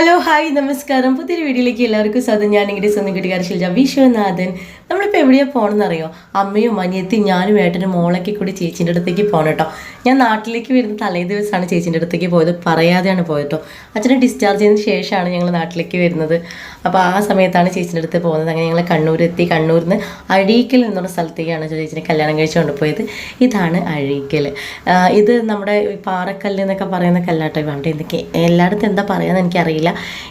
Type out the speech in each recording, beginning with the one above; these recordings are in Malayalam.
ഹലോ ഹായ് നമസ്കാരം. പുതിയൊരു വീഡിയോയിലേക്ക് എല്ലാവർക്കും സ്വാഗതം. ഞാൻ ഇങ്ങനെ സ്വന്തം കുട്ടിക്കാർ ശിൽജ വിശ്വനാഥൻ നമ്മളിപ്പോൾ എവിടെയാണ് പോകണമെന്നറിയോ അമ്മയും അനിയത്തി ഞാനും ഏട്ടനും മോളൊക്കെ കൂടി ചേച്ചീന്റെ അടുത്തേക്ക് പോകണം കേട്ടോ. ഞാൻ നാട്ടിലേക്ക് വരുന്ന തലേ ദിവസമാണ് ചേച്ചീന്റെ അടുത്തേക്ക് പോയത്. പറയാതെയാണ് പോയത്. കേട്ടോ അച്ഛനെ ഡിസ്ചാർജ് ചെയ്തതിന് ശേഷമാണ് ഞങ്ങൾ നാട്ടിലേക്ക് വരുന്നത്. അപ്പോൾ ആ സമയത്താണ് ചേച്ചീന്റെ അടുത്ത് പോകുന്നത്. അങ്ങനെ ഞങ്ങൾ കണ്ണൂർ എത്തി കണ്ണൂരിൽ നിന്ന് അഴീക്കൽ എന്നുള്ള സ്ഥലത്തേക്കാണ് ചേച്ചിനെ കല്യാണം കഴിച്ചു കൊണ്ടുപോയത് ഇതാണ് അഴീക്കൽ. ഇത് നമ്മുടെ പാറക്കല്ല് എന്നൊക്കെ പറയുന്ന കല്ലാട്ടോ വേണ്ട എന്തൊക്കെ എല്ലായിടത്തും എന്താ പറയാന്ന് എനിക്കറിയില്ല.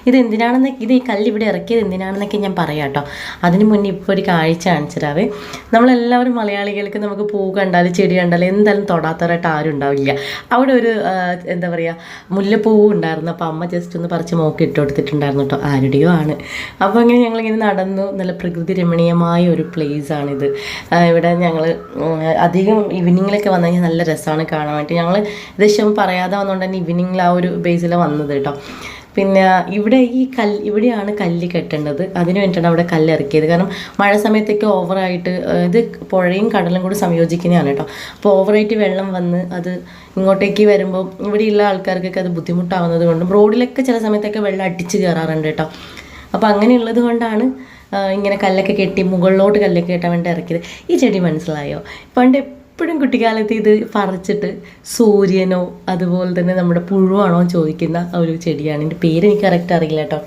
ഇത് എന്തിനാണെന്ന് ഇത് ഈ കല്ല് ഇവിടെ ഇറക്കിയത് എന്തിനാണെന്നൊക്കെ ഞാൻ പറയാം കേട്ടോ. അതിന് മുന്നേ ഇപ്പോൾ ഒരു കാഴ്ച കാണിച്ചിരാവേ നമ്മളെല്ലാവരും മലയാളികൾക്ക് നമുക്ക് പൂ കണ്ടാലും ചെടി കണ്ടാലും എന്തായാലും തൊടാത്തവരായിട്ട് ആരും ഉണ്ടാവില്ല. അവിടെ ഒരു എന്താ പറയുക മുല്ലപ്പൂ ഉണ്ടായിരുന്നു. അപ്പോൾ അമ്മ ജസ്റ്റ് ഒന്ന് പറിച്ച് മോക്കി ഇട്ട് കൊടുത്തിട്ടുണ്ടായിരുന്നു കേട്ടോ. ആരുടെയോ ആണ്. അപ്പോൾ അങ്ങനെ ഞങ്ങളിങ്ങനെ നടന്നു. നല്ല പ്രകൃതി രമണീയമായ ഒരു പ്ലേസ് ആണിത്. ഇവിടെ ഞങ്ങൾ അധികം ഈവനിങ്ങിലൊക്കെ വന്നു കഴിഞ്ഞാൽ നല്ല രസമാണ് കാണാൻ വേണ്ടി ഞങ്ങൾ ഏകദേശം പറയാതെ വന്നുകൊണ്ട് തന്നെ ഈവനിങ്ങിൽ ആ ഒരു ബേസിൽ വന്നത് കേട്ടോ. പിന്നെ ഇവിടെ ഈ കല്ല് ഇവിടെയാണ് കല്ല് കെട്ടേണ്ടത്. അതിന് വേണ്ടിയിട്ടാണ് അവിടെ കല്ല് ഇറക്കിയത് കാരണം മഴ സമയത്തൊക്കെ ഓവറായിട്ട് ഇത് പുഴയും കടലും കൂടി സംയോജിക്കുന്നതാണ് കേട്ടോ. അപ്പോൾ ഓവറായിട്ട് വെള്ളം വന്ന് അത് ഇങ്ങോട്ടേക്ക് വരുമ്പോൾ ഇവിടെയുള്ള ആൾക്കാർക്കൊക്കെ അത് ബുദ്ധിമുട്ടാവുന്നത് കൊണ്ടും റോഡിലൊക്കെ ചില സമയത്തൊക്കെ വെള്ളം അടിച്ച് കയറാറുണ്ട് കേട്ടോ. അപ്പോൾ അങ്ങനെയുള്ളത് കൊണ്ടാണ് ഇങ്ങനെ കല്ലൊക്കെ കെട്ടി മുകളിലോട്ട് കല്ലൊക്കെ കെട്ടാൻ വേണ്ടി ഇറക്കിയത്. ഈ ചെടി മനസ്സിലായോ? പണ്ട് എപ്പോഴും കുട്ടിക്കാലത്ത് ഇത് പറിച്ചിട്ട് സൂര്യനോ അതുപോലെ തന്നെ നമ്മുടെ പുഴുവാണോ ചോദിക്കുന്ന ഒരു ചെടിയാണ്. എന്റെ പേര് എനിക്ക് കറക്റ്റ് അറിയില്ല കേട്ടോ.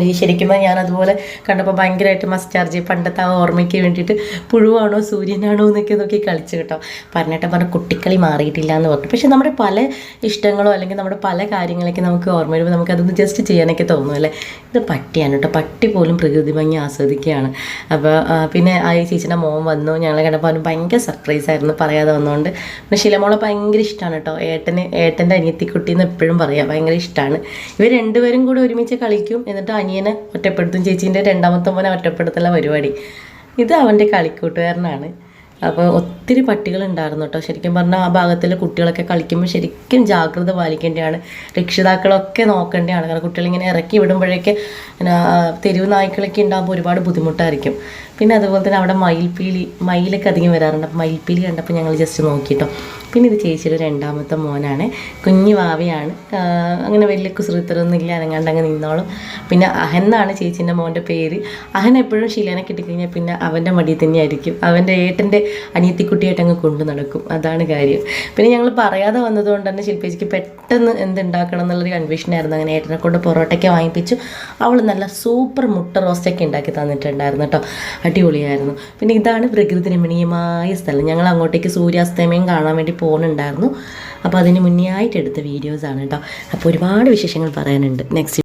ഈ ശരിക്കും ഞാൻ അതുപോലെ കണ്ടപ്പോൾ ഭയങ്കരമായിട്ട് മസ്റ്റാർജ്. പണ്ടത്തെ ആ ഓർമ്മയ്ക്ക് വേണ്ടിയിട്ട് പുഴുവാണോ സൂര്യനാണോ എന്നൊക്കെ നോക്കി കളിച്ചു കേട്ടോ. പറഞ്ഞിട്ട് പറഞ്ഞ കുട്ടിക്കളി മാറിയിട്ടില്ല എന്ന് പറഞ്ഞു. പക്ഷേ നമ്മുടെ പല ഇഷ്ടങ്ങളോ അല്ലെങ്കിൽ നമ്മുടെ പല കാര്യങ്ങളൊക്കെ നമുക്ക് ഓർമ്മ വരുമ്പോൾ നമുക്ക് അതൊന്ന് ജസ്റ്റ് ചെയ്യാനൊക്കെ തോന്നും അല്ലേ? ഇത് പട്ടിയാണ് കേട്ടോ. പട്ടി പോലും പ്രകൃതി ഭംഗി ആസ്വദിക്കുകയാണ്. അപ്പോൾ പിന്നെ ആ ഈ ചേച്ചിയുടെ മോൻ വന്നു. ഞങ്ങൾ കണ്ടപ്പോൾ അവന് ഭയങ്കര സർപ്രൈസ് ആയിരുന്നു പറയാതെ വന്നുകൊണ്ട് പിന്നെ ശിലമോളെ ഭയങ്കര ഇഷ്ടമാണ് കേട്ടോ. ഏട്ടന് ഏട്ടന്റെ അനിയത്തിക്കുട്ടി എന്ന് എപ്പോഴും പറയാം ഭയങ്കര ഇഷ്ടമാണ് ഇവർ രണ്ടുപേരും കൂടെ ഒരുമിച്ച് കളിക്കും. എന്നിട്ട് അനിയനെ ഒറ്റപ്പെടുത്തും ചേച്ചീന്റെ രണ്ടാമത്തെ മോനെ ഒറ്റപ്പെടുത്തുള്ള പരിപാടി. ഇത് അവന്റെ കളിക്കൂട്ടുകാരനാണ്. അപ്പോൾ ഒത്തിരി പട്ടികൾ ഉണ്ടായിരുന്നു കേട്ടോ ശരിക്കും പറഞ്ഞാൽ ആ ഭാഗത്തിൽ കുട്ടികളൊക്കെ കളിക്കുമ്പോൾ ശരിക്കും ജാഗ്രത പാലിക്കേണ്ടതാണ് രക്ഷിതാക്കളൊക്കെ നോക്കേണ്ടതാണ് കാരണം കുട്ടികളിങ്ങനെ ഇറക്കി വിടുമ്പോഴേക്ക് തെരുവ് നായ്ക്കളൊക്കെ ഉണ്ടാകുമ്പോൾ ഒരുപാട് ബുദ്ധിമുട്ടായിരിക്കും. പിന്നെ അതുപോലെ തന്നെ അവിടെ മയിൽപ്പീലി മയിലൊക്കെ അധികം വരാറുണ്ട്. മയിൽപ്പീലി കണ്ടപ്പോൾ ഞങ്ങൾ ജസ്റ്റ് നോക്കിട്ടോ. പിന്നെ ഇത് ചേച്ചിയുടെ രണ്ടാമത്തെ മോനാണ്. കുഞ്ഞു വാവയാണ്. അങ്ങനെ വലിയ കുസൃത്തരൊന്നും ഇല്ല. അനങ്ങാണ്ട് അങ്ങ് നിന്നോളും. പിന്നെ അഹൻ എന്നാണ് ചേച്ചീന്റെ മോന്റെ പേര്. അഹൻ എപ്പോഴും ശീലനെ കിട്ടിക്കഴിഞ്ഞാൽ പിന്നെ അവന്റെ മടിയിൽ തന്നെയായിരിക്കും. അവന്റെ ഏട്ടന്റെ അനിയത്തിക്കുട്ടിയായിട്ട് അങ്ങ് കൊണ്ടു നടക്കും. അതാണ് കാര്യം. പിന്നെ ഞങ്ങൾ പറയാതെ വന്നതുകൊണ്ട് തന്നെ ശില്പേച്ചിക്ക് പെട്ടെന്ന് എന്തുണ്ടാക്കണം എന്നുള്ളൊരു കൺഫ്യൂഷനായിരുന്നു അങ്ങനെ ഏട്ടനെ കൊണ്ട് പൊറോട്ടയ്ക്ക് വാങ്ങിപ്പിച്ചു. അവൾ നല്ല സൂപ്പർ മുട്ട റോസ്റ്റൊക്കെ ഉണ്ടാക്കി തന്നിട്ടുണ്ടായിരുന്നു കേട്ടോ. അടിപൊളിയായിരുന്നു. പിന്നെ ഇതാണ് പ്രകൃതി രമണീയമായ സ്ഥലം. ഞങ്ങൾ അങ്ങോട്ടേക്ക് സൂര്യാസ്തമയം കാണാൻ വേണ്ടി പോകുന്നുണ്ടായിരുന്നു അപ്പോൾ അതിന് മുന്നേ ആയിട്ട് എടുത്ത വീഡിയോസാണ് കേട്ടോ അപ്പോൾ ഒരുപാട് വിശേഷങ്ങൾ പറയാനുണ്ട്. നെക്സ്റ്റ്